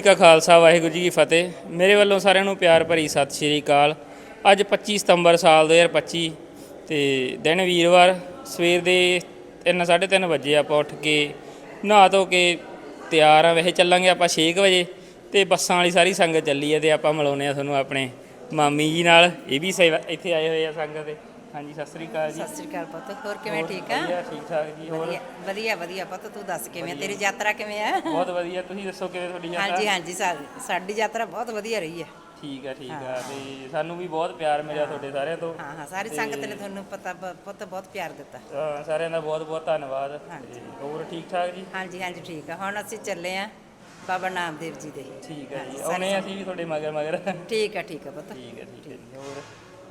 ਜੀ ਕਾ ਖਾਲਸਾ, ਵਾਹਿਗੁਰੂ ਜੀ ਕੀ ਫਤਿਹ। ਮੇਰੇ ਵੱਲੋਂ ਸਾਰਿਆਂ ਨੂੰ ਪਿਆਰ ਭਰੀ ਸਤਿ ਸ਼੍ਰੀ ਅਕਾਲ। ਅੱਜ 25 ਸਤੰਬਰ ਸਾਲ 2025 ਤੇ ਦਿਨ ਵੀਰਵਾਰ, ਸਵੇਰ ਦੇ 3:30 ਵਜੇ ਆਪਾਂ ਉੱਠ ਕੇ, ਨਹਾ ਧੋ ਕੇ ਤਿਆਰ ਆ। ਵੈਸੇ ਚੱਲਾਂਗੇ ਆਪਾਂ 6 ਵਜੇ ਤੇ ਬੱਸਾਂ ਵਾਲੀ ਸਾਰੀ ਸੰਗਤ ਚੱਲੀ ਹੈ ਤੇ ਆਪਾਂ ਮਿਲਾਉਂਦੇ ਆ ਤੁਹਾਨੂੰ ਆਪਣੇ ਮਾਮੀ ਜੀ ਨਾਲ। ਇਹ ਵੀ ਸੇਵਾ- ਇੱਥੇ ਆਏ ਹੋਏ ਆ ਸੰਗਤ ਦੇ। ਹਾਂਜੀ ਸਤਿ ਸ੍ਰੀ ਅਕਾਲ ਜੀ। ਸਤਿ ਸ੍ਰੀ ਅਕਾਲ ਪੁੱਤ ਹੋਰ ਕਿਵੇਂ ਠੀਕ ਆ? ਵਧੀਆ ਠੀਕ ਠਾਕ ਜੀ ਹੋਰ? ਵਧੀਆ ਵਧੀਆ ਪੁੱਤ ਤੂੰ ਦੱਸ ਕਿਵੇਂ ਤੇਰੀ ਯਾਤਰਾ ਕਿਵੇਂ ਆ? ਬਹੁਤ ਵਧੀਆ ਤੁਸੀਂ ਦੱਸੋ ਕਿਵੇਂ ਤੁਹਾਡੀ ਯਾਤਰਾ? ਹਾਂਜੀ ਹਾਂਜੀ ਸਾਡੀ ਯਾਤਰਾ ਬਹੁਤ ਵਧੀਆ ਰਹੀ ਹੈ ਠੀਕ ਆ ਠੀਕ ਆ ਤੇ ਸਾਨੂੰ ਵੀ ਬਹੁਤ ਪਿਆਰ ਮਿਲਿਆ ਤੁਹਾਡੇ ਸਾਰਿਆਂ ਤੋਂ। ਹਾਂ ਹਾਂ ਸਾਰੀ ਸੰਗਤ ਨੇ ਤੁਹਾਨੂੰ ਪਤਾ ਪੁੱਤ ਬਹੁਤ ਪਿਆਰ ਦਿੱਤਾ। ਅਹ ਸਾਰਿਆਂ ਦਾ ਬਹੁਤ ਬਹੁਤ ਧੰਨਵਾਦ। ਹੋਰ ਠੀਕ ਠਾਕ ਜੀ? ਹਾਂਜੀ ਹਾਂਜੀ ਠੀਕ ਆ। ਹੁਣ ਅਸੀਂ ਚੱਲੇ ਆ ਬਾਬਾ ਨਾਮਦੇਵ ਜੀ ਦੇ। ਠੀਕ ਹੈ ਹਾਂਜੀ, ਜੀ ਆਉਣੇ ਅਸੀਂ ਵੀ ਤੁਹਾਡੇ ਮਗਰ ਮਗਰ ਠੀਕ ਆ ਠੀਕ ਆ ਪੁੱਤ। ਠੀਕ ਹੈ ਠੀਕ ਹੈ ਹੋਰ?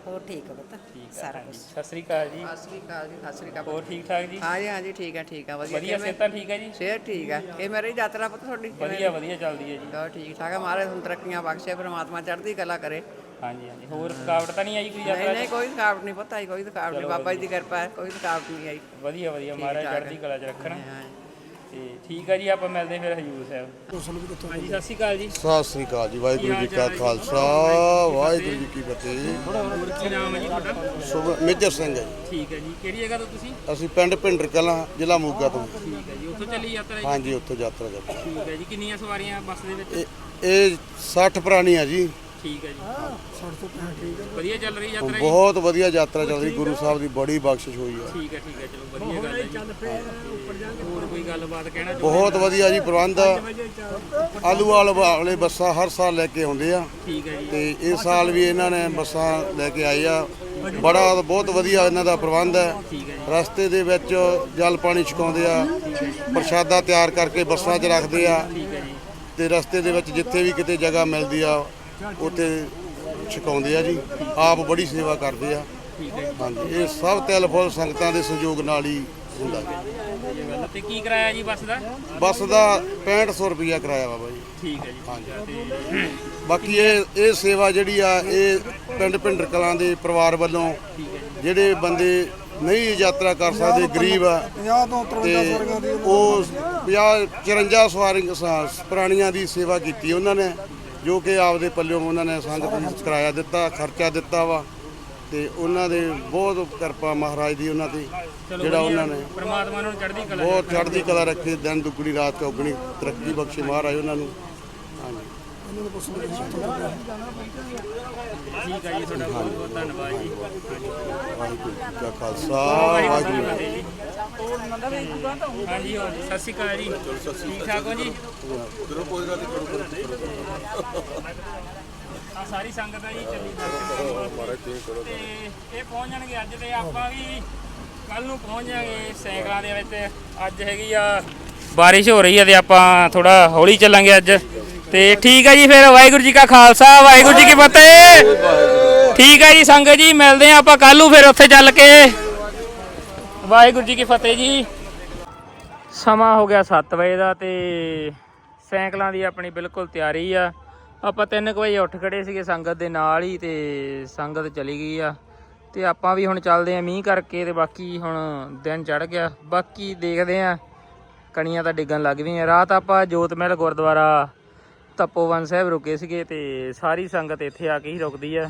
ਹੋਰ ਠੀਕ ਆ ਪੁੱਤ ਆ ਸਾਰਾ। ਕੁਝ ਸਤਿ ਸ੍ਰੀ ਅਕਾਲ ਜੀ। ਸਤਿ ਸ੍ਰੀ ਅਕਾਲ ਜੀ ਸਤਿ ਸ੍ਰੀ ਅਕਾਲ ਹੋਰ ਠੀਕ ਠਾਕ ਜੀ? ਹਾਂਜੀ ਹਾਂਜੀ ਠੀਕ ਹੈ ਠੀਕ ਹੈ ਵਧੀਆ। ਵਧੀਆ ਕਿਵੇਂ? ਸਿਹਤਾਂ ਠੀਕ ਹੈ ਜੀ? ਸਿਹਤ ਠੀਕ ਹੈ ਇਹ ਮੇਰੀ ਯਾਤਰਾ ਪੁੱਤ ਤੁਹਾਡੀ ਕਿਵੇਂ? ਵਧੀਆ ਵਧੀਆ ਚੱਲਦੀ ਹੈ ਜੀ। ਚਲੋ ਠੀਕ ਠਾਕ ਹੈ ਮਹਾਰਾਜ ਤੁਹਾਨੂੰ ਤਰੱਕੀਆਂ ਬਖਸ਼ੇ ਪ੍ਰਮਾਤਮਾ ਚੜ੍ਹਦੀ ਕਲਾ ਕਰੇ। ਹਾਂਜੀ ਹਾਂਜੀ। ਹੋਰ ਥਕਾਵਟ ਤਾਂ ਨਹੀਂ ਆਈ ਕੋਈ ਨਹੀਂ ਯਾਤਰਾ ਨਹੀਂ 'ਚ? ਕੋਈ ਥਕਾਵਟ ਨਹੀਂ ਪੁੱਤ ਆਈ ਕੋਈ ਥਕਾਵਟ ਨਹੀਂ। ਬਾਬਾ ਜੀ ਦੀ ਕਿਰਪਾ ਹੈ ਕੋਈ ਥਕਾਵਟ ਨਹੀਂ ਆਈ। ਵਧੀਆ ਵਧੀਆ। ਮਹਾਰਾਜ ਹੈ। ਚੜ੍ਹਦੀ ਕਲਾ 'ਚ ਰੱਖਣ। ਹਾਂ ਤੇ ਠੀਕ ਹੈ ਜੀ ਆਪਾਂ ਮਿਲਦੇ ਫਿਰ ਹਜੂਰ ਸਾਹਿਬ। ਹਾਂਜੀ ਸਤਿ ਸ੍ਰੀ ਅਕਾਲ ਜੀ। ਸਤਿ ਸ੍ਰੀ ਅਕਾਲ ਜੀ ਵਾਹਿਗੁਰੂ ਜੀ ਕਾ ਖਾਲਸਾ ਵਾਹਿਗੁਰੂ ਜੀ ਕੀ ਫਤਿਹ। ਕੀ ਨਾਮ ਹੈ ਜੀ ਤੁਹਾਡਾ? ਸੁਭ ਮੇਜਰ ਸਿੰਘ ਹੈ ਜੀ। ਠੀਕ ਹੈ ਜੀ ਕਿਹੜੀ ਜਗ੍ਹਾ ਤੋਂ ਤੁਸੀਂ? ਅਸੀਂ ਪਿੰਡ ਭਿੰਡਰ ਕਲਾਂ ਜ਼ਿਲ੍ਹਾ ਮੋਗਾ ਤੋਂ। ਠੀਕ ਹੈ ਜੀ ਉੱਥੋਂ ਚੱਲੀ ਯਾਤਰਾ ਜੀ? ਹਾਂਜੀ ਉੱਥੋਂ ਯਾਤਰਾ ਕਰਦੇ। ਠੀਕ ਹੈ ਜੀ ਕਿੰਨੀਆਂ ਸਵਾਰੀਆਂ ਬੱਸ ਦੇ ਵਿੱਚ? ਇਹ ਇਹ 60 ਪੁਰਾਣੀ ਆ ਜੀ। ਠੀਕ ਹੈ ਜੀ। 60 ਤੋਂ ਵਧੀਆ ਚੱਲ ਰਹੀ ਯਾਤਰਾ ਜੀ? ਬਹੁਤ ਵਧੀਆ ਯਾਤਰਾ ਚੱਲ ਰਹੀ ਗੁਰੂ ਸਾਹਿਬ ਦੀ ਬੜੀ ਬਖਸ਼ਿਸ਼ ਹੋਈ ਠੀਕ ਹੈ ਠੀਕ ਹੈ ਚਲੋ ਵਧੀਆ ਗੱਲ ਹੈ ਜੀ। ਹੋਰ ਕੋਈ ਗੱਲਬਾਤ ਕਹਿਣਾ ਚਾਹੋ ਬਹੁਤ ਵਧੀਆ ਜੀ ਪ੍ਰਬੰਧ। ਆਲੂ ਵਾਲ ਵਾਲੇ ਬੱਸਾਂ ਹਰ ਸਾਲ ਲੈ ਕੇ ਆਉਂਦੇ ਆ। ਠੀਕ ਹੈ ਜੀ। ਤੇ ਇਸ ਸਾਲ ਵੀ ਇਹਨਾਂ ਨੇ ਬੱਸਾਂ ਲੈ ਕੇ ਆਏ ਆ। ਬੜਾ ਬਹੁਤ ਵਧੀਆ ਇਹਨਾਂ ਦਾ ਪ੍ਰਬੰਧ ਹੈ। ਰਸਤੇ ਦੇ ਵਿੱਚ ਜਲ ਪਾਣੀ ਛਕਾਉਂਦੇ ਆ। ਪ੍ਰਸ਼ਾਦਾ ਤਿਆਰ ਕਰਕੇ ਬੱਸਾਂ 'ਚ ਰੱਖਦੇ ਆ। ਤੇ ਰਸਤੇ ਦੇ ਵਿੱਚ ਜਿੱਥੇ ਵੀ ਕਿਤੇ ਜਗ੍ਹਾ ਮਿਲਦੀ ਆ ਉੱਥੇ ਛਕਾਉਂਦੇ ਆ ਜੀ। ਆਪ ਬੜੀ ਸੇਵਾ ਕਰਦੇ ਆ। ਹਾਂਜੀ ਇਹ ਸਭ ਤਿਲ ਫੁੱਲ ਸੰਗਤਾਂ ਦੇ ਸਹਿਯੋਗ ਨਾਲ ਹੀ ਹੁੰਦਾ। ਤੇ ਕੀ ਕਰਾਇਆ ਜੀ ਬੱਸ ਦਾ? ਬੱਸ ਦਾ 6500 ਰੁਪਈਆ ਕਿਰਾਇਆ ਬਾਬਾ ਜੀ। ਠੀਕ ਹੈ ਜੀ ਤੇ ਬਾਕੀ ਇਹ ਇਹ ਸੇਵਾ ਜਿਹੜੀ ਆ ਇਹ ਪਿੰਡ ਭਿੰਡਰ ਕਲਾਂ ਦੇ ਪਰਿਵਾਰ ਵੱਲੋਂ ਜਿਹੜੇ ਬੰਦੇ ਨਹੀਂ ਯਾਤਰਾ ਕਰ ਸਕਦੇ ਗਰੀਬ ਆ ਤੇ ਉਹ 50 54 ਸਵਾਰੀਆਂ ਸ- ਪ੍ਰਾਣੀਆਂ ਦੀ ਸੇਵਾ ਕੀਤੀ ਉਹਨਾਂ ਨੇ। ਜੋ ਕਿ ਆਪਦੇ ਪੱਲਿਓਂ ਉਹਨਾਂ ਨੇ ਸੰਗਤ ਨੂੰ ਕਿਰਾਇਆ ਦਿੱਤਾ ਖਰਚਾ ਦਿੱਤਾ ਵਾ ਤੇ ਉਹਨਾਂ ਦੇ ਬਹੁਤ ਕਿਰਪਾ ਮਹਾਰਾਜ ਦੀ ਉਹਨਾਂ ਤੇ ਚਲੋ ਜਿਹੜਾ ਉਹਨਾਂ ਨੇ ਪ੍ਰਮਾਤਮਾ ਨੂੰ ਚੜ੍ਹਦੀ ਕਲਾ ਬਹੁਤ ਚੜ੍ਹਦੀ ਕਲਾ ਰੱਖੀ ਦਿਨ ਦੁੱਗਣੀ ਰਾਤ ਚੌਗਣੀ ਤਰੱਕੀ ਬਖਸ਼ੇ ਮਹਾਰਾਜ ਉਹਨਾਂ ਨੂੰ। ਹਾਂਜੀ। ਠੀਕ ਹੈ ਜੀ ਤੁਹਾਡਾ ਬਹੁਤ ਬਹੁਤ ਧੰਨਵਾਦ ਜੀ। ਵਾਹਿਗੁਰੂ ਜੀ ਕਾ ਖਾਲਸਾ ਵਾਹਿਗੁਰੂ ਜੀ ਕੀ ਫਤਿਹ। ਹਾਂਜੀ ਹੋਰ ਜੀ, ਸਤਿ ਸ਼੍ਰੀ ਅਕਾਲ ਜੀ। ਠੀਕ ਠਾਕ ਹੋ ਜੀ? ਆ ਸਾਰੀ ਸੰਗਤ ਹੈ ਜੀ ਚੱਲੀ ਦਰਸ਼ਨ ਤੇ ਇਹ ਪਹੁੰਚ ਜਾਣਗੇ ਅੱਜ ਤੇ ਆਪਾਂ ਵੀ ਕੱਲ ਨੂੰ ਪਹੁੰਚ ਜਾਾਂਗੇ ਸਾਈਕਲਾਂ ਦੇ ਵਿੱਚ। ਅੱਜ ਹੈਗੀ ਆ ਬਾਰਿਸ਼ ਹੋ ਰਹੀ ਹੈ ਤੇ ਆਪਾਂ ਥੋੜਾ ਹੌਲੀ ਚੱਲਾਂਗੇ ਅੱਜ। ਤੇ ਠੀਕ ਹੈ ਜੀ ਫਿਰ ਵਾਹਿਗੁਰੂ ਜੀ ਕਾ ਖਾਲਸਾ ਵਾਹਿਗੁਰੂ ਜੀ ਕੀ ਫਤਿਹ। ਠੀਕ ਹੈ ਜੀ ਸੰਗਤ ਜੀ ਮਿਲਦੇ ਆ ਆਪਾਂ ਕੱਲ ਨੂੰ ਫਿਰ ਉੱਥੇ ਚੱਲ ਕੇ। ਵਾਹਿਗੁਰੂ ਜੀ ਕੀ ਫਤਿਹ ਜੀ। ਸਮਾਂ ਹੋ ਗਿਆ 7 ਵਜੇ ਦਾ ਤੇ ਸਾਈਕਲਾਂ ਦੀ ਆਪਣੀ ਬਿਲਕੁਲ ਤਿਆਰੀ ਆ। ਆਪਾਂ 3 ਵਜੇ ਉੱਠ ਖੜੇ ਸੀਗੇ ਸੰਗਤ ਦੇ ਨਾਲ ਹੀ ਤੇ ਸੰਗਤ ਚਲੀ ਗਈ ਆ। ਤੇ ਆਪਾਂ ਵੀ ਹੁਣ ਚੱਲਦੇ ਆ ਮੀਂਹ ਕਰਕੇ ਤੇ ਬਾਕੀ ਹੁਣ ਦਿਨ ਚੜ ਗਿਆ। ਬਾਕੀ ਦੇਖਦੇ ਆ, ਕਣੀਆਂ ਤਾਂ ਡਿੱਗਣ ਲੱਗ ਪਈਆਂ। ਰਾਤ ਆਪਾਂ ਜੋਤ ਮਹਿਲ ਗੁਰਦੁਆਰਾ ਤਪੋਵਨ ਸਾਹਿਬ ਰੁਕੇ ਸੀਗੇ ਤੇ ਸਾਰੀ ਸੰਗਤ ਇੱਥੇ ਆ ਕੇ ਹੀ ਰੁਕਦੀ ਆ।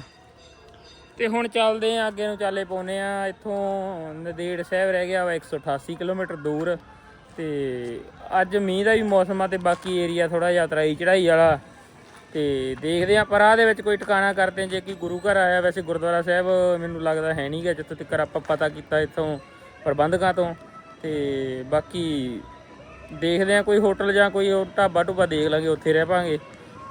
ਤੇ ਹੁਣ ਚੱਲਦੇ ਆ, ਅੱਗੇ ਨੂੰ ਚਾਲੇ ਪਾਉਨੇ ਆ। ਇੱਥੋਂ ਨਦੇੜ ਸਾਹਿਬ ਰਹਿ ਗਿਆ ਵਾ 188 ਕਿਲੋਮੀਟਰ ਦੂਰ। ਤੇ ਅੱਜ ਮੀਂਹ ਦਾ ਵੀ ਮੌਸਮ ਆ ਤੇ ਬਾਕੀ ਏਰੀਆ ਥੋੜਾ ਜਿਹਾ ਤਰਾਈ ਚੜਾਈ ਵਾਲਾ। ਤੇ ਦੇਖਦੇ ਆ, ਪਰ ਆਹ ਦੇ ਵਿੱਚ ਕੋਈ ਟਿਕਾਣਾ ਕਰਦੇ ਆ, ਜੇ ਕਿ ਗੁਰੂ ਘਰ ਆਇਆ, ਵੈਸੇ ਗੁਰਦੁਆਰਾ ਸਾਹਿਬ ਮੈਨੂੰ ਲੱਗਦਾ ਹੈ ਨਹੀਂਗਾ ਜਿੱਥੋਂ ਤੱਕ ਆਪਾਂ ਪਤਾ ਕੀਤਾ ਇੱਥੋਂ ਪ੍ਰਬੰਧਕਾਂ ਤੋਂ। ਤੇ ਬਾਕੀ ਦੇਖਦੇ ਆ, ਕੋਈ ਹੋਟਲ ਜਾਂ ਕੋਈ ਢਾਬਾ ਢੁੱਬਾ ਦੇਖ ਲਾਂਗੇ, ਉੱਥੇ ਰਹਿ ਪਾਂਗੇ।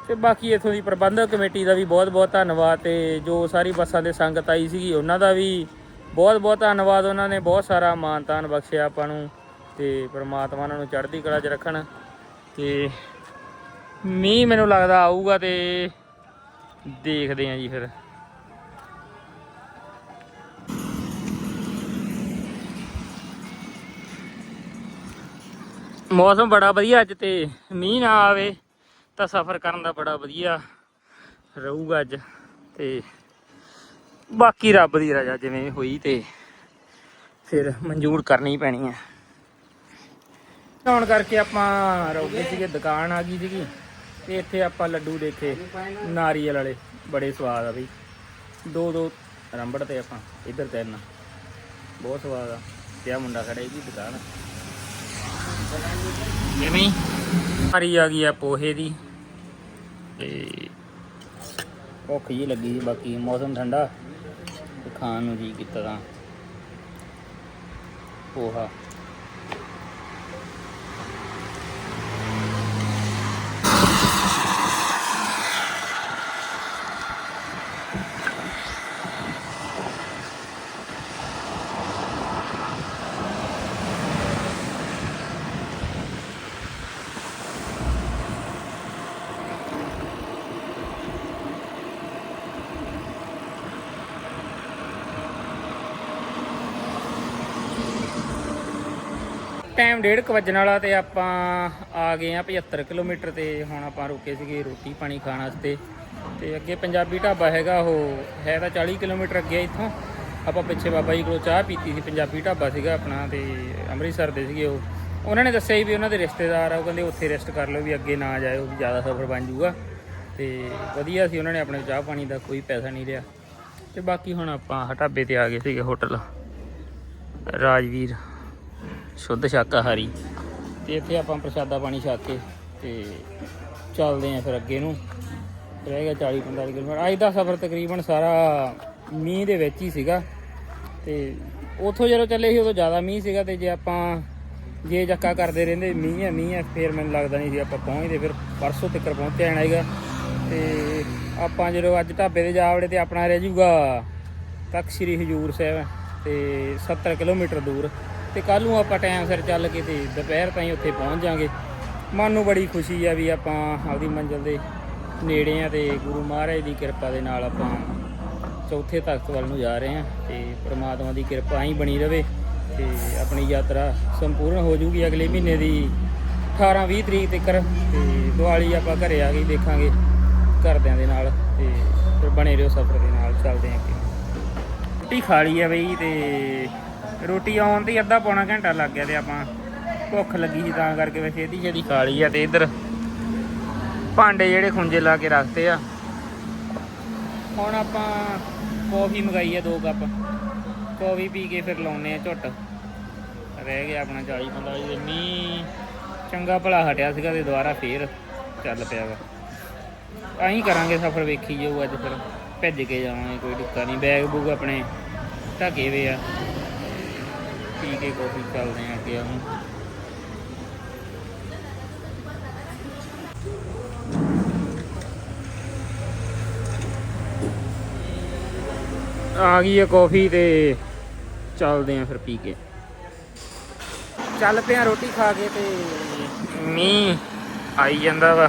ਤੇ ਬਾਕੀ ਇਥੋਂ ਦੀ ਪ੍ਰਬੰਧਕ ਕਮੇਟੀ ਦਾ ਵੀ ਬਹੁਤ-ਬਹੁਤ ਧੰਨਵਾਦ ਤੇ ਜੋ ਸਾਰੀ ਬੱਸਾਂ ਦੇ ਸੰਗਤ ਆਈ ਸੀਗੀ, ਉਹਨਾਂ ਦਾ ਵੀ ਬਹੁਤ-ਬਹੁਤ ਧੰਨਵਾਦ, ਉਹਨਾਂ ਨੇ ਬਹੁਤ ਸਾਰਾ ਮਾਣ ਬਖਸ਼ਿਆ ਆਪਾਂ ਨੂੰ ਤੇ ਪ੍ਰਮਾਤਮਾ ਉਹਨਾਂ ਨੂੰ ਚੜ੍ਹਦੀ ਕਲਾ 'ਚ ਰੱਖਣ ਤੇ ਮੀਂਹ ਮੈਨੂੰ ਲੱਗਦਾ ਆਊਗਾ ਤੇ ਦੇਖਦੇ ਆਂ ਜੀ ਫਿਰ। ਮੌਸਮ ਬੜਾ ਵਧੀਆ ਅੱਜ ਤੇ ਮੀਂਹ ਨਾ ਆਵੇ। ਤਾਂ ਸਫ਼ਰ ਕਰਨ ਦਾ ਬੜਾ ਵਧੀਆ ਰਹੂਗਾ ਅੱਜ ਤੇ ਬਾਕੀ ਰੱਬ ਦੀ ਰਜ਼ਾ ਜਿਵੇਂ ਹੋਈ ਤੇ ਫਿਰ ਮਨਜ਼ੂਰ ਕਰਨੀ ਪੈਣੀ ਹੈ ਆਉਣ ਕਰਕੇ ਆਪਾਂ ਰੋਕੇ ਸੀਗੇ, ਦੁਕਾਨ ਆ ਗਈ ਸੀਗੀ ਤੇ ਇੱਥੇ ਆਪਾਂ ਲੱਡੂ ਦੇਖੇ, ਨਾਰੀਅਲ ਵਾਲੇ, ਬੜੇ ਸਵਾਦ ਆ ਬਈ। ਦੋ ਦੋ ਰੰਬੜ ਤੇ ਆਪਾਂ ਇੱਧਰ ਤਿੰਨ। ਬਹੁਤ ਸਵਾਦ ਆ। ਤੇ ਆ ਮੁੰਡਾ ਖੜਾ ਇਹਦੀ ਦੁਕਾਨ। ਜਿਵੇਂ ਹਰੀ ਆ ਗਈ ਆ ਪੋਹੇ ਦੀ। ਤੇ ਭੁੱਖ ਜੀ ਲੱਗੀ ਸੀ, ਬਾਕੀ ਮੌਸਮ ਠੰਡਾ ਤੇ ਖਾਣ ਨੂੰ ਜੀ ਕੀਤਾ ਤਾਂ ਪੋਹਾ। ਟਾਈਮ 1:30 ਵਜਣ ਵਾਲਾ ਤੇ ਆਪਾਂ ਆ ਗਏ ਆ 75 ਕਿਲੋਮੀਟਰ ਤੇ। ਹੁਣ ਆਪਾਂ ਰੁਕੇ ਸੀਗੇ ਰੋਟੀ ਪਾਣੀ ਖਾਣ ਵਾਸਤੇ। ਤੇ ਅੱਗੇ ਪੰਜਾਬੀ ਢਾਬਾ ਹੈਗਾ, ਉਹ ਹੈ ਤਾਂ 40 ਕਿਲੋਮੀਟਰ ਅੱਗੇ ਇੱਥੋਂ। ਆਪਾਂ ਪਿੱਛੇ ਬਾਬਾ ਜੀ ਕੋਲੋਂ ਚਾਹ ਪੀਤੀ ਸੀ, ਪੰਜਾਬੀ ਢਾਬਾ ਸੀਗਾ ਆਪਣਾ ਤੇ ਅੰਮ੍ਰਿਤਸਰ ਦੇ ਸੀਗੇ ਉਹ। ਉਹਨਾਂ ਨੇ ਦੱਸਿਆ ਸੀ ਵੀ ਉਹਨਾਂ ਦੇ ਰਿਸ਼ਤੇਦਾਰ ਆ, ਉਹ ਕਹਿੰਦੇ ਉੱਥੇ ਰੈਸਟ ਕਰ ਲਓ ਵੀ ਅੱਗੇ ਨਾ ਜਾਇਓ, ਵੀ ਜ਼ਿਆਦਾ ਸਫ਼ਰ ਬਣ ਜਾਊਗਾ। ਤੇ ਵਧੀਆ ਸੀ ਉਹਨਾਂ ਨੇ ਆਪਣੇ ਚਾਹ ਪਾਣੀ ਦਾ, ਕੋਈ ਪੈਸਾ ਨਹੀਂ ਲਿਆ। ਤੇ ਬਾਕੀ ਹੁਣ ਆਪਾਂ ਆਹ ਢਾਬੇ ਤੇ ਆ ਗਏ ਸੀਗੇ ਹੋਟਲ। ਰਾਜਵੀਰ। ਸ਼ੁੱਧ ਸ਼ਾਕਾਹਾਰੀ। ਤੇ ਇੱਥੇ ਆਪਾਂ ਪ੍ਰਸ਼ਾਦਾ ਪਾਣੀ ਛਕ ਕੇ ਤੇ ਚੱਲਦੇ ਆਂ ਫਿਰ ਅੱਗੇ ਨੂੰ। ਰਹਿ ਗਿਆ 40 45 ਕਿਲੋਮੀਟਰ। ਅੱਜ ਦਾ ਸਫ਼ਰ ਤਕਰੀਬਨ ਸਾਰਾ ਮੀਂਹ ਦੇ ਵਿੱਚ ਹੀ ਸੀਗਾ। ਤੇ ਉੱਥੋਂ ਜਦੋਂ ਚੱਲੇ ਸੀ ਉਦੋਂ ਜ਼ਿਆਦਾ ਮੀਂਹ ਸੀਗਾ ਤੇ ਜੇ ਆਪਾਂ ਜੇ ਜੱਕਾ ਕਰਦੇ ਰਹਿੰਦੇ, ਮੀਂਹ ਆ ਮੀਂਹ ਆ ਫਿਰ ਮੈਨੂੰ ਲੱਗਦਾ ਨਹੀਂ ਸੀ ਆਪਾਂ ਪਹੁੰਚਦੇ। ਫਿਰ ਪਰਸੋਂ ਤੱਕ ਪਹੁੰਚਿਆ ਜਾਣਾ ਹੈਗਾ ਤੇ ਆਪਾਂ ਜਦੋਂ ਅੱਜ ਢਾਬੇ ਤੇ ਜਾ ਵੜੇ ਤੇ ਆਪਣਾ ਰਹਿ ਜਾਊਗਾ ਤੱਕ ਸ੍ਰੀ ਹਜੂਰ ਸਾਹਿਬ। ਤੇ 70 ਕਿਲੋਮੀਟਰ ਦੂਰ। ਤੇ ਕੱਲ ਨੂੰ ਆਪਾਂ ਟਾਈਮ ਸਿਰ ਚੱਲ ਕੇ ਤੇ ਦੁਪਹਿਰ ਤਾਈਂ ਉੱਥੇ ਪਹੁੰਚ ਜਾਾਂਗੇ ਮਨ ਨੂੰ ਬੜੀ ਖੁਸ਼ੀ ਆ ਵੀ ਆਪਾਂ ਆਪਦੀ ਮੰਜ਼ਿਲ ਦੇ ਨੇੜੇ ਆ ਤੇ ਗੁਰੂ ਮਹਾਰਾਜ ਦੀ ਕਿਰਪਾ ਦੇ ਨਾਲ ਆਪਾਂ ਚੌਥੇ ਤਖਤ ਵੱਲ ਨੂੰ ਜਾ ਰਹੇ ਹਾਂ ਤੇ ਪ੍ਰਮਾਤਮਾ ਦੀ ਕਿਰਪਾ ਹੀ ਬਣੀ ਰਵੇ ਤੇ ਆਪਣੀ ਯਾਤਰਾ ਸੰਪੂਰਨ ਹੋ ਜੂਗੀ ਅਗਲੇ ਮਹੀਨੇ ਦੀ 18 20 ਤਰੀਕ ਤੱਕ ਤੇ ਦੀਵਾਲੀ ਆਪਾਂ ਘਰੇ ਆ ਕੇ ਦੇਖਾਂਗੇ ਘਰਦਿਆਂ ਦੇ ਨਾਲ ਤੇ ਫਿਰ ਬਣੇ ਰਹੋ ਸਫ਼ਰ ਦੇ ਨਾਲ, ਚੱਲਦੇ ਆਂ ਕਿ ਰੋਟੀ ਖਾ ਲਈ ਆ ਬਈ ਤੇ ਰੋਟੀ ਆਉਣ ਤੇ ਅੱਧਾ ਪੌਣਾ ਘੰਟਾ ਲੱਗ ਗਿਆ ਤੇ ਆਪਾਂ ਭੁੱਖ ਲੱਗੀ ਸੀ ਤਾਂ ਕਰਕੇ ਵੈਸੇ ਇਹਦੀ ਛੇਤੀ ਖਾ ਲਈ ਆ ਤੇ ਇੱਧਰ ਭਾਂਡੇ ਜਿਹੜੇ ਖੁੰਝੇ ਲਾ ਕੇ ਰੱਖਤੇ ਆ। ਹੁਣ ਆਪਾਂ ਕੌਫੀ ਮੰਗਾਈ ਆ ਦੋ ਕੱਪ। ਕੌਫੀ ਪੀ ਕੇ ਫਿਰ ਲਾਉਨੇ ਆ ਝੁੱਟ। ਰਹਿ ਗਿਆ ਆਪਣਾ 40 45 ਦੇ ਮੀਂਹ ਚੰਗਾ ਭਲਾ ਹਟਿਆ ਸੀਗਾ ਤੇ ਦੁਬਾਰਾ ਫੇਰ ਚੱਲ ਪਿਆ ਵਾ। ਅਸੀਂ ਕਰਾਂਗੇ ਸਫ਼ਰ ਵੇਖੀ ਜਾਊ ਅੱਜ ਫਿਰ। ਭੱਜ ਕੇ ਜਾਵਾਂਗੇ, ਕੋਈ ਦਿੱਕਤ ਨਹੀਂ। ਬੈਗ ਬੂਗ ਆਪਣੇ ਢਕੇ ਵੇ ਆ। ਪੀ ਕੇ ਕੌਫੀ ਚੱਲਦੇ ਆ ਅੱਗੇ ਹੁਣ। ਆ ਗਈ ਹੈ ਕੌਫੀ ਤੇ ਚੱਲਦੇ ਆ ਫਿਰ ਪੀ ਕੇ। ਚੱਲ ਪਿਆ ਰੋਟੀ ਖਾ ਕੇ ਤੇ ਮੀਂਹ ਆਈ ਜਾਂਦਾ ਵਾ।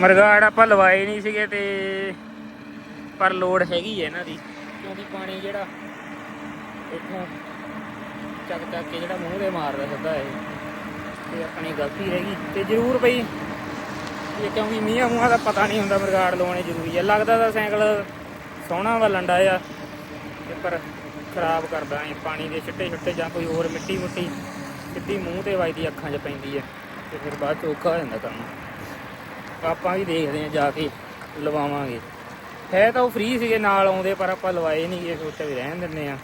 ਮਰਗਾੜ ਆਪਾਂ ਲਵਾਏ ਨਹੀਂ ਸੀਗੇ ਤੇ ਪਰ ਲੋੜ ਹੈਗੀ ਹੈ ਇਹਨਾਂ ਦੀ। ਕਿਉਂਕਿ ਪਾਣੀ ਜਿਹੜਾ ਇੱਥੋਂ ਚੱਕ ਚੱਕ ਕੇ ਜਿਹੜਾ ਮੂੰਹ ਦੇ ਮਾਰਦਾ ਸਿੱਧਾ ਇਹ। ਤੇ ਆਪਣੀ ਗਲਤੀ ਰਹਿ ਗਈ। ਤੇ ਜ਼ਰੂਰ ਬਈ, ਇਹ ਕਿਉਂਕਿ ਮੀਆਂ ਮੂੰਹਾਂ ਦਾ ਪਤਾ ਨਹੀਂ ਹੁੰਦਾ ਮਰਗਾੜ ਲਵਾਉਣੇ ਜ਼ਰੂਰੀ ਹੈ ਲੱਗਦਾ ਤਾਂ ਸਾਈਕਲ ਸੋਹਣਾ ਵਾ ਲੰਡਾ ਆ ਤੇ ਪਰ ਖਰਾਬ ਕਰਦਾ ਐ। ਪਾਣੀ ਦੇ ਛਿੱਟੇ ਛਿੱਟੇ ਜਾਂ ਕੋਈ ਹੋਰ ਮਿੱਟੀ ਮੁੱਟੀ, ਸਿੱਧੀ ਮੂੰਹ ਤੇ ਵੱਜਦੀ ਅੱਖਾਂ 'ਚ ਪੈਂਦੀ ਹੈ ਤੇ ਫਿਰ ਬਾਅਦ 'ਚ ਔਖਾ ਹੋ ਜਾਂਦਾ ਕੰਮ। ਆਪਾਂ ਵੀ ਦੇਖਦੇ ਆ ਜਾ ਕੇ, ਲਵਾਵਾਂਗੇ। ਹੈ ਤਾਂ ਉਹ ਫ੍ਰੀ ਸੀਗੇ, ਨਾਲ ਆਉਂਦੇ ਪਰ ਆਪਾਂ ਲਵਾਏ ਨਹੀਂ ਇਹ ਸੋਚਿਆ ਵੀ ਰਹਿਣ ਦਿੰਨੇ ਆ।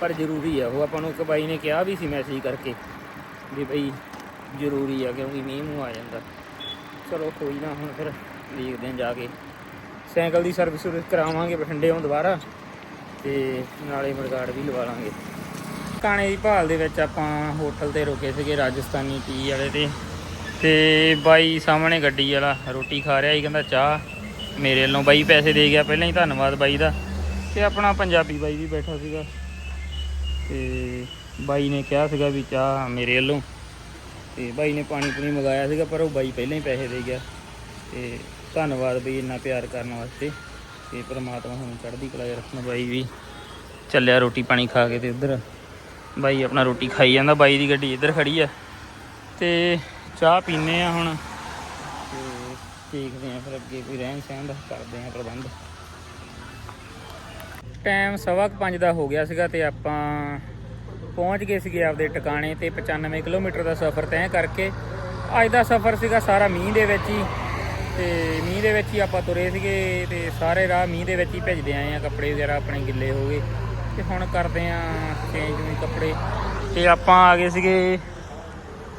ਪਰ ਜ਼ਰੂਰੀ ਆ, ਉਹ ਆਪਾਂ ਨੂੰ ਇੱਕ ਬਾਈ ਨੇ ਕਿਹਾ ਵੀ ਸੀ ਮੈਸੇਜ ਕਰਕੇ ਵੀ ਬਈ ਜ਼ਰੂਰੀ ਆ, ਕਿਉਂਕਿ ਮੀਂਹ ਮੂੰਹ ਆ ਜਾਂਦਾ। ਚਲੋ ਕੋਈ ਨਾ, ਹੁਣ ਫਿਰ ਦੇਖਦੇ ਆ ਜਾ ਕੇ। ਸਾਈਕਲ ਦੀ ਸਰਵਿਸ ਸੁਰਵਿਸ ਕਰਾਵਾਂਗੇ ਬਠਿੰਡੇ ਹੁਣ ਦੁਬਾਰਾ ਤੇ ਨਾਲੇ ਮਰਗਾੜ ਵੀ ਲਵਾ ਲਾਂਗੇ। ਕਾਣੇ ਦੀ ਭਾਲ ਦੇ ਵਿੱਚ ਆਪਾਂ ਹੋਟਲ ਤੇ ਰੁਕੇ ਸੀਗੇ, ਰਾਜਸਥਾਨੀ ਟੀ ਵਾਲੇ ਤੇ। ਤੇ ਬਾਈ ਸਾਹਮਣੇ ਗੱਡੀ ਵਾਲਾ ਰੋਟੀ ਖਾ ਰਿਹਾ ਸੀ, ਕਹਿੰਦਾ ਚਾਹ। ਮੇਰੇ ਵੱਲੋਂ ਬਾਈ ਪੈਸੇ ਦੇ ਗਿਆ, ਪਹਿਲਾਂ ਹੀ ਧੰਨਵਾਦ ਬਾਈ ਦਾ। ਤੇ ਆਪਣਾ ਪੰਜਾਬੀ ਬਾਈ ਵੀ ਬੈਠਾ ਸੀਗਾ। ਤੇ ਬਾਈ ਨੇ ਕਿਹਾ ਸੀਗਾ ਵੀ ਚਾਹ ਮੇਰੇ ਵੱਲੋਂ। ਤੇ ਬਾਈ ਨੇ ਪਾਣੀ ਪੂਣੀ ਮੰਗਾਇਆ ਸੀਗਾ, ਪਰ ਉਹ ਬਾਈ ਪਹਿਲਾਂ ਹੀ ਪੈਸੇ ਦੇ ਗਿਆ। ਤੇ ਧੰਨਵਾਦ ਬਈ ਇੰਨਾ ਪਿਆਰ ਕਰਨ ਵਾਸਤੇ। ਤੇ ਪ੍ਰਮਾਤਮਾ ਹੁਣ ਚੜ੍ਹਦੀ ਕਲਾ 'ਚ ਰੱਖਣ ਬਾਈ ਵੀ। ਚੱਲਿਆ ਰੋਟੀ ਪਾਣੀ ਖਾ ਕੇ ਤੇ ਉੱਧਰ ਬਾਈ ਆਪਣਾ ਰੋਟੀ ਖਾਈ ਜਾਂਦਾ, ਬਾਈ ਦੀ ਗੱਡੀ ਇੱਧਰ ਖੜੀ ਆ। ਤੇ ਚਾਹ ਪੀਨੇ ਆ ਹੁਣ। ਦੇਖਦੇ ਆ ਫਿਰ ਅੱਗੇ ਕੋਈ ਰਹਿਣ ਸਹਿਣ ਦਾ ਕਰਦੇ ਆ ਪ੍ਰਬੰਧ। ਟਾਈਮ ਸਵਾ ਕੁ ਪੰਜ ਦਾ ਹੋ ਗਿਆ ਸੀਗਾ ਤੇ ਆਪਾਂ ਪਹੁੰਚ ਗਏ ਸੀਗੇ ਆਪਦੇ ਟਿਕਾਣੇ ਤੇ 95 ਕਿਲੋਮੀਟਰ ਦਾ ਸਫ਼ਰ ਤੈਅ ਕਰਕੇ। ਅੱਜ ਦਾ ਸਫ਼ਰ ਸੀਗਾ ਸਾਰਾ ਮੀਂਹ ਦੇ ਵਿੱਚ ਹੀ ਤੇ ਮੀਂਹ ਦੇ ਵਿੱਚ ਹੀ ਆਪਾਂ ਤੁਰੇ ਸੀਗੇ ਤੇ ਸਾਰੇ ਰਾਹ ਮੀਂਹ ਦੇ ਵਿੱਚ ਹੀ ਭਿੱਜਦੇ ਆਏ ਆ ਕੱਪੜੇ ਵਗੈਰਾ ਆਪਣੇ ਗਿੱਲੇ ਹੋ ਗਏ ਤੇ ਹੁਣ ਕਰਦੇ ਆ ਚੇਂਜ ਵੀ ਕੱਪੜੇ ਤੇ ਆਪਾਂ ਆ ਗਏ ਸੀਗੇ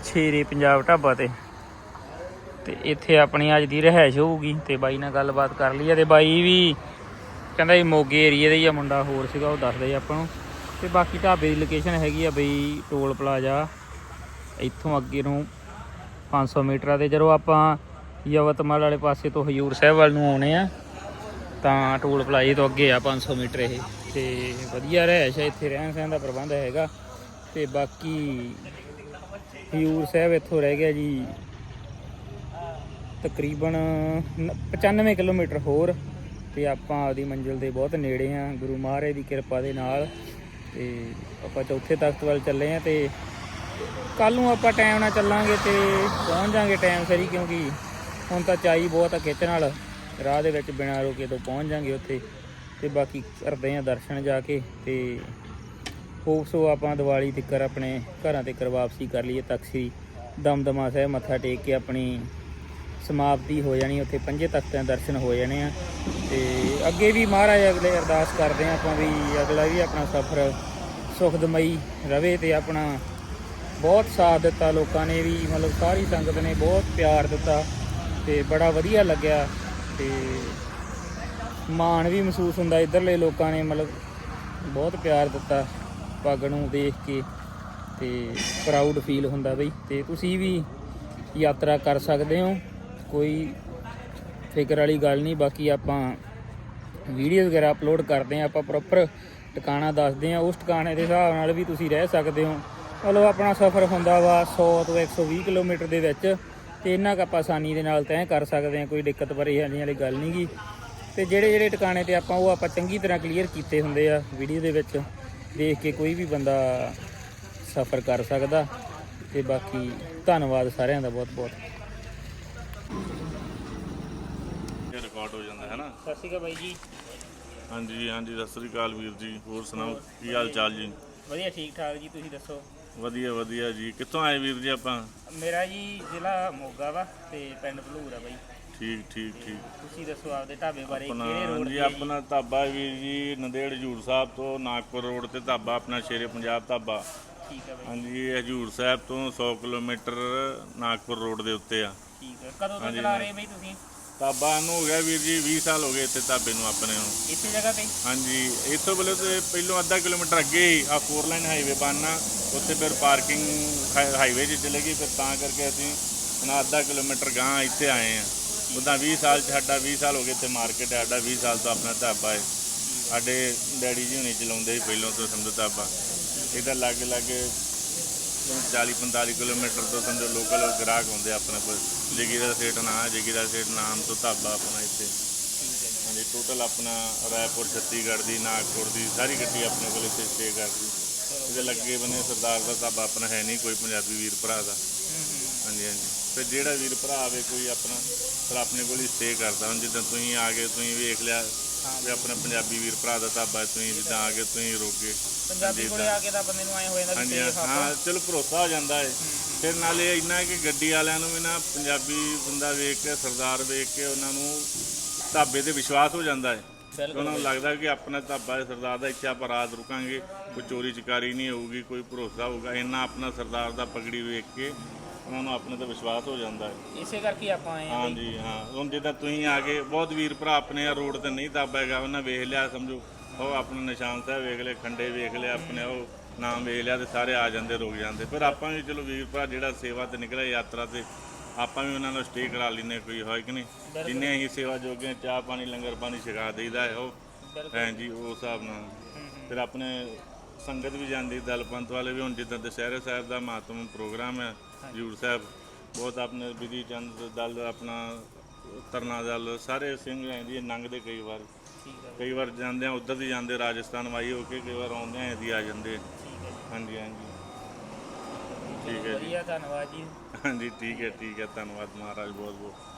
ਛੇਰੇ ਪੰਜਾਬ ਢਾਬਾ ਤੇ। ਤੇ ਇੱਥੇ ਆਪਣੀ ਅੱਜ ਦੀ ਰਹਿائش ਹੋਊਗੀ ਤੇ ਬਾਈ ਨਾਲ ਗੱਲਬਾਤ ਕਰ ਲਈ ਆ ਤੇ ਬਾਈ ਵੀ ਕਹਿੰਦਾ ਇਹ ਮੋਗੇ ਏਰੀਆ ਦਾ ਹੀ ਆ ਮੁੰਡਾ ਹੋਰ ਸੀਗਾ, ਉਹ ਦੱਸਦਾ ਜੀ ਆਪਾਂ ਨੂੰ। ਤੇ ਬਾਕੀ ਢਾਬੇ ਦੀ ਲੋਕੇਸ਼ਨ ਹੈਗੀ ਆ ਬਈ ਟੋਲ ਪਲਾਜ਼ਾ, ਇੱਥੋਂ ਅੱਗੇ ਨੂੰ 500 ਮੀਟਰ ਆ ਤੇ। ਜਦੋਂ ਆਪਾਂ ਯਵਤਮਾਲ ਵਾਲੇ ਪਾਸੇ ਤੋਂ ਹਜੂਰ ਸਾਹਿਬ ਵੱਲ ਨੂੰ ਆਉਣੇ ਆ, ਤਾਂ ਟੋਲ ਪਲਾਜ਼ੇ ਤੋਂ ਅੱਗੇ ਆ 500 ਮੀਟਰ ਇਹ। ਤੇ ਵਧੀਆ ਰਹਿਸ਼ ਹੈ ਇੱਥੇ ਰਹਿਣ ਸਹਿਣ ਦਾ ਪ੍ਰਬੰਧ ਹੈਗਾ। ਤੇ ਬਾਕੀ ਹਜੂਰ ਸਾਹਿਬ ਇੱਥੋਂ ਰਹਿ ਗਿਆ ਜੀ ਤਕਰੀਬਨ ਨ- 95 ਕਿਲੋਮੀਟਰ ਹੋਰ ਤੇ ਆਪਾਂ ਆਪਦੀ ਮੰਜ਼ਿਲ ਦੇ ਬਹੁਤ ਨੇੜੇ ਆ ਗੁਰੂ ਮਹਾਰਾਜ ਦੀ ਕਿਰਪਾ ਦੇ ਨਾਲ ਤੇ ਆਪਾਂ ਚੌਥੇ ਤਖਤ ਵੱਲ ਚੱਲੇ ਆ ਤੇ ਕੱਲ ਨੂੰ ਆਪਾਂ ਟਾਈਮ ਨਾਲ ਚੱਲਾਂਗੇ ਤੇ ਪਹੁੰਚ ਜਾਾਂਗੇ ਟਾਈਮ ਸਰੀ ਕਿਉਂਕਿ ਹੁਣ ਤਾਂ ਚਾਈ ਬਹੁਤ ਆ ਖਿੱਚ ਨਾਲ। ਰਾਹ ਦੇ ਵਿੱਚ ਬਿਨਾਂ ਰੁਕੇ ਤੋਂ ਪਹੁੰਚ ਜਾਾਂਗੇ ਉੱਥੇ ਤੇ ਬਾਕੀ ਕਰਦੇ ਆ ਦਰਸ਼ਨ ਜਾ ਕੇ ਤੇ ਹੋਪਸੋ ਆਪਾਂ ਦੀਵਾਲੀ ਤੱਕਰ ਆਪਣੇ ਘਰਾਂ ਤੇ ਵਾਪਸੀ ਕਰ ਲਈਏ। ਤਖਸੀ ਦਮਦਮਾ ਸਾਹਿਬ ਮੱਥਾ ਟੇਕ ਕੇ ਆਪਣੀ ਸਮਾਪਤੀ ਹੋ ਜਾਣੀ, ਉੱਥੇ ਪੰਜੇ ਤਖਤਾਂ ਦੇ ਦਰਸ਼ਨ ਹੋ ਜਾਣੇ ਆ। ਤੇ ਅੱਗੇ ਵੀ ਮਹਾਰਾਜ ਅਗਲੇ ਅਰਦਾਸ ਕਰਦੇ ਆ, ਆਪਾਂ ਵੀ ਅਗਲਾ ਵੀ ਆਪਣਾ ਸਫ਼ਰ ਸੁਖਦਮਈ ਰਵੇ ਤੇ ਆਪਣਾ ਬਹੁਤ ਸਾਥ ਦਿੱਤਾ ਲੋਕਾਂ ਨੇ ਵੀ, ਮਤਲਬ ਸਾਰੀ ਸੰਗਤ ਨੇ ਬਹੁਤ ਪਿਆਰ ਦਿੱਤਾ ਤੇ ਬੜਾ ਵਧੀਆ ਲੱਗਿਆ ਤੇ ਮਾਣ ਵੀ ਮਹਿਸੂਸ ਹੁੰਦਾ ਇਧਰਲੇ ਲੋਕਾਂ ਨੇ, ਮਤਲਬ ਬਹੁਤ ਪਿਆਰ ਦਿੱਤਾ ਪੱਗ ਨੂੰ ਦੇਖ ਕੇ ਤੇ ਪ੍ਰਾਊਡ ਫੀਲ ਹੁੰਦਾ ਬਈ ਤੇ ਤੁਸੀਂ ਵੀ ਯਾਤਰਾ ਕਰ ਸਕਦੇ ਹੋ। ਕੋਈ ਫਿਕਰ ਵਾਲੀ ਗੱਲ ਨਹੀਂ, ਬਾਕੀ ਆਪਾਂ ਵੀਡੀਓ ਵਗੈਰਾ ਅਪਲੋਡ ਕਰਦੇ ਹਾਂ, ਆਪਾਂ ਪ੍ਰੋਪਰ ਟਿਕਾਣਾ ਦੱਸਦੇ ਹਾਂ। ਉਸ ਟਿਕਾਣੇ ਦੇ ਹਿਸਾਬ ਨਾਲ ਵੀ ਤੁਸੀਂ ਰਹਿ ਸਕਦੇ ਹੋ। ਮਤਲਬ ਆਪਣਾ ਸਫ਼ਰ ਹੁੰਦਾ ਵਾ 100 ਤੋਂ 120 ਕਿਲੋਮੀਟਰ ਦੇ ਵਿੱਚ ਤੇ ਇੰਨਾ ਕੁ ਆਪਾਂ ਆਸਾਨੀ ਦੇ ਨਾਲ ਤੈਅ ਕਰ ਸਕਦੇ ਹਾਂ, ਕੋਈ ਦਿੱਕਤ ਪਰੇਸ਼ਾਨੀ ਵਾਲੀ ਗੱਲ ਨਹੀਂ ਨਹੀਂਗੀ ਤੇ ਜਿਹੜੇ ਜਿਹੜੇ ਟਿਕਾਣੇ ਤੇ ਆਪਾਂ ਉਹ ਆਪਾਂ ਚੰਗੀ ਤਰ੍ਹਾਂ ਕਲੀਅਰ ਕੀਤੇ ਹੁੰਦੇ ਆ ਵੀਡੀਓ ਦੇ ਵਿੱਚ, ਦੇਖ ਕੇ ਕੋਈ ਵੀ ਬੰਦਾ ਸਫ਼ਰ ਕਰ ਸਕਦਾ। ਤੇ ਬਾਕੀ ਧੰਨਵਾਦ ਸਾਰਿਆਂ ਦਾ ਬਹੁਤ ਬਹੁਤ ਰਿਕਾਰਡ ਹੋ ਜਾਂਦਾ ਹੈ ਨਾ ਸਤਿ ਸ਼੍ਰੀ ਅਕਾਲ ਬਾਈ ਜੀ। ਹਾਂਜੀ ਹਾਂਜੀ ਸਤਿ ਸ੍ਰੀ ਅਕਾਲ ਵੀਰ ਜੀ। ਹੋਰ ਸੁਣਾਓ ਕੀ ਹਾਲ ਚਾਲ ਜੀ? ਵਧੀਆ ਠੀਕ ਠਾਕ ਜੀ ਤੁਸੀਂ ਦੱਸੋ? ਵਧੀਆ ਵਧੀਆ ਜੀ। ਕਿੱਥੋਂ ਆਏ ਵੀਰ ਜੀ ਆਪਾਂ? ਮੇਰਾ ਜੀ ਜ਼ਿਲ੍ਹਾ ਮੋਗਾ ਵਾ ਤੇ ਪਿੰਡ ਭਲੂਰ ਆ ਬਾਈ। ਠੀਕ ਠੀਕ ਠੀਕ। ਤੁਸੀਂ ਦੱਸੋ ਆਪਦੇ ਢਾਬੇ ਬਾਰੇ ਆਪਣਾ ਕਿਹੜੇ ਰੋਡ ਤੇ ਜੀ? ਆਪਣਾ ਢਾਬਾ ਵੀਰ ਜੀ ਨੰਦੇੜ ਹਜੂਰ ਸਾਹਿਬ ਤੋਂ ਨਾਗਪੁਰ ਰੋਡ ਤੇ ਢਾਬਾ ਆਪਣਾ ਸ਼ੇਰੇ ਪੰਜਾਬ ਢਾਬਾ। ਠੀਕ ਆ ਬਾਈ। ਹਾਂਜੀ ਇਹ ਹਜੂਰ ਸਾਹਿਬ ਤੋਂ 100 ਕਿਲੋਮੀਟਰ ਨਾਗਪੁਰ ਰੋਡ ਦੇ ਉੱਤੇ ਆ। ਠੀਕ ਆ। ਕਦੋਂ ਤੋਂ ਹਾਂਜੀ, ਚਲਾ। ਰਹੇ ਬਾਈ ਤੁਸੀਂ? ਢਾਬਾ ਨੂੰ ਹੋ ਗਿਆ ਵੀਰ ਜੀ 20 ਸਾਲ ਹੋ ਗਏ ਇੱਥੇ ਢਾਬੇ ਨੂੰ ਆਪਣੇ ਨੂੰ। ਇਸੇ ਜਗ੍ਹਾ ਤੇ? ਹਾਂਜੀ ਇੱਥੋਂ ਬਲੇ ਤੇ ਪਹਿਲੋਂ ਅੱਧਾ ਕਿਲੋਮੀਟਰ ਅੱਗੇ ਹੀ ਆ ਫੋਰ ਲਾਈਨ ਹਾਈਵੇ ਬਣਨਾ। ਉੱਥੇ ਫਿਰ ਪਾਰਕਿੰਗ ਹਾਈਵੇ 'ਚ ਚਲੇ ਗਈ ਫਿਰ ਤਾਂ ਕਰਕੇ ਅਸੀਂ ਹੁਣ ਅੱਧਾ ਕਿਲੋਮੀਟਰ ਗਾਂ ਇੱਥੇ ਆਏ ਆ ਉਦਾਂ 20 ਸਾਲ 'ਚ ਸਾਡਾ 20 ਸਾਲ ਹੋ ਗਏ ਇੱਥੇ ਮਾਰਕੀਟ ਹੈ ਸਾਡਾ 20 ਸਾਲ ਤੋਂ ਆਪਣਾ ਢਾਬਾ ਹੈ। ਸਾਡੇ ਡੈਡੀ ਜੀ ਹੁਣੀ ਚਲਾਉਂਦੇ ਸੀ ਪਹਿਲੋਂ ਤੋਂ ਸਮਝੋ ਢਾਬਾ ਇਹਦਾ ਲਾਗੇ ਲਾਗੇ 40 45 ਕਿਲੋਮੀਟਰ ਤੋਂ ਸਮਝੋ ਲੋਕਲ ਗ੍ਰਾਹਕ ਹੁੰਦੇ ਆ ਆਪਣੇ ਕੋਲ। ਜਗੀ ਦਾ ਸੇਠ ਨਾਂ ਹੈ ਜਗੀ ਦਾ ਸੇਠ ਨਾਮ ਤੋਂ ਢਾਬਾ ਆਪਣਾ ਇੱਥੇ। ਹਾਂਜੀ ਟੋਟਲ ਆਪਣਾ ਰਾਏਪੁਰ ਛੱਤੀਗੜ੍ਹ ਦੀ ਨਾਗਪੁਰ ਦੀ ਸਾਰੀ ਗੱਡੀ ਆਪਣੇ ਕੋਲ ਇੱਥੇ ਸਟੇ ਕਰਦੀ। ਇਹਦੇ ਲੱਗੇ ਬੰਨੇ ਸਰਦਾਰ ਦਾ ਢਾਬਾ ਆਪਣਾ ਹੈ ਨਹੀਂ ਕੋਈ ਪੰਜਾਬੀ ਵੀਰ ਭਰਾ ਦਾ। ਹਾਂਜੀ ਹਾਂਜੀ। ਫਿਰ ਜਿਹੜਾ ਵੀਰ ਭਰਾ ਆਵੇ ਕੋਈ ਆਪਣਾ ਫਿਰ ਆਪਣੇ ਕੋਲ ਹੀ ਸਟੇ ਕਰਦਾ। ਹੁਣ ਜਿੱਦਾਂ ਤੁਸੀਂ ਆ ਗਏ ਤੁਸੀਂ ਵੇਖ ਲਿਆ ਵੀ ਆਪਣਾ ਪੰਜਾਬੀ ਵੀਰ ਭਰਾ ਦਾ ਢਾਬਾ ਤੁਸੀਂ ਜਿੱਦਾਂ ਆ ਗਏ ਤੁਸੀਂ ਰੋਕੇ ਪੰਜਾਬੀ ਕੋਲੇ ਆ ਕੇ ਤਾਂ ਬੰਦੇ ਨੂੰ ਐ ਹੋ ਜਾਂਦਾ ਵੀ ਹਾਂਜੀ ਸੇਫ ਆਪਾਂ ਹਾਂ ਚਲੋ ਭਰੋਸਾ ਹੋ ਜਾਂਦਾ ਹੈ ਫਿਰ ਨਾਲੇ ਇੰਨਾ ਕਿ ਗੱਡੀ ਵਾਲਿਆਂ ਨੂੰ ਵੀ ਨਾ ਪੰਜਾਬੀ ਬੰਦਾ ਵੇਖ ਕੇ ਸਰਦਾਰ ਵੇਖ ਕੇ ਉਹਨਾਂ ਨੂੰ ਢਾਬੇ ਤੇ ਵਿਸ਼ਵਾਸ ਹੋ ਜਾਂਦਾ ਹੈ ਬਿਲਕੁਲ ਉਹਨਾਂ ਨੂੰ ਲੱਗਦਾ ਕਿ ਆਪਣਾ ਢਾਬਾ ਹੈ ਸਰਦਾਰ ਦਾ ਇੱਥੇ ਆਪਾਂ ਰਾਤ ਰੁਕਾਂਗੇ। ਕੋਈ ਚੋਰੀ ਚਕਾਰੀ ਨਹੀਂ ਹੋਊਗੀ ਕੋਈ ਭਰੋਸਾ ਹੋਊਗਾ। ਇੰਨਾ ਆਪਣਾ ਸਰਦਾਰ ਦਾ ਪਗੜੀ ਵੇਖ ਕੇ ਉਹਨਾਂ ਨੂੰ ਆਪਣੇ ਤੇ ਵਿਸ਼ਵਾਸ ਹੋ ਜਾਂਦਾ ਹੈ ਇਸੇ ਕਰਕੇ ਆਪਾਂ ਆਏ ਆ ਬਾਈ। ਹਾਂਜੀ ਹਾਂ। ਹੁਣ ਜਿੱਦਾਂ ਤੁਸੀਂ ਆ ਗਏ ਬਹੁਤ ਵੀਰ ਭਰਾ ਆਪਣੇ ਆ ਰੋਡ ਤੇ ਨਹੀਂ ਢਾਬਾ ਹੈਗਾ ਉਹਨਾਂ ਵੇਖ ਲਿਆ ਸਮਝੋ। ਉਹ ਆਪਣਾ ਨਿਸ਼ਾਨ ਸਾਹਿਬ ਵੇਖ ਲਿਆ ਖੰਡੇ ਵੇਖ ਲਿਆ ਆਪਣੇ ਉਹ ਨਾਮ ਵੇਖ ਲਿਆ ਤੇ ਸਾਰੇ ਆ ਜਾਂਦੇ ਰੁਕ ਜਾਂਦੇ। ਫਿਰ ਆਪਾਂ ਵੀ ਚਲੋ ਵੀਰ ਭਰਾ ਜਿਹੜਾ ਸੇਵਾ ਤੇ ਨਿਕਲਿਆ ਯਾਤਰਾ ਤੇ ਆਪਾਂ ਵੀ ਉਹਨਾਂ ਨੂੰ ਸਟੇ ਕਰਾ ਲੈਨੇ ਕੋਈ ਹੋਏ ਕਿ ਨਹੀਂ? ਜਿੰਨੇ ਅਸੀਂ ਸੇਵਾ ਜੋਗੇ ਹਾਂ, ਚਾਹ ਪਾਣੀ ਲੰਗਰ ਪਾਣੀ ਛਕਾ ਦੇਈਦਾ ਹੈ ਉਹ। ਬਿਲਕੁਲ। ਹਾਂ ਜੀ ਉਹ ਹਿਸਾਬ ਨਾਲ। ਫਿਰ ਆਪਣੇ ਸੰਗਤ ਵੀ ਜਾਂਦੀ ਦਲਪੰਥ ਵਾਲੇ ਵੀ ਹੁਣ ਜਿੱਦਾਂ ਦੁਸਹਿਰੇ ਸਾਹਿਬ ਦਾ ਮਹੱਤਵਪੂਰਨ ਪ੍ਰੋਗਰਾਮ ਹੈ ਹਜੂਰ ਸਾਹਿਬ ਬਹੁਤ ਆਪਣੇ ਵਿਧੀ ਚੰਦ ਦਲ ਆਪਣਾ ਤਰਨਾ ਦਲ ਸਾਰੇ ਸਿੰਘ ਆਂਦੀ ਲੰਘਦੇ ਕਈ ਵਾਰ। ਠੀਕ ਕਈ ਵਾਰ ਜਾਂਦੇ ਆ ਉਧਰ ਦੀ ਜਾਂਦੇ ਰਾਜਸਥਾਨ ਵਾਈ ਹੋ ਕੇ ਕਈ ਵਾਰ ਆਉਂਦੇ ਆ ਇਹਦੀ ਆ ਜਾਂਦੇ ਠੀਕ ਹੈ ਹਾਂਜੀ ਹਾਂਜੀ। ਠੀਕ ਹੈ ਜੀ। ਵਧੀਆ ਧੰਨਵਾਦ ਜੀ। ਹਾਂਜੀ ਠੀਕ ਹੈ ਠੀਕ ਹੈ। ਧੰਨਵਾਦ ਮਹਾਰਾਜ ਬਹੁਤ ਬਹੁਤ।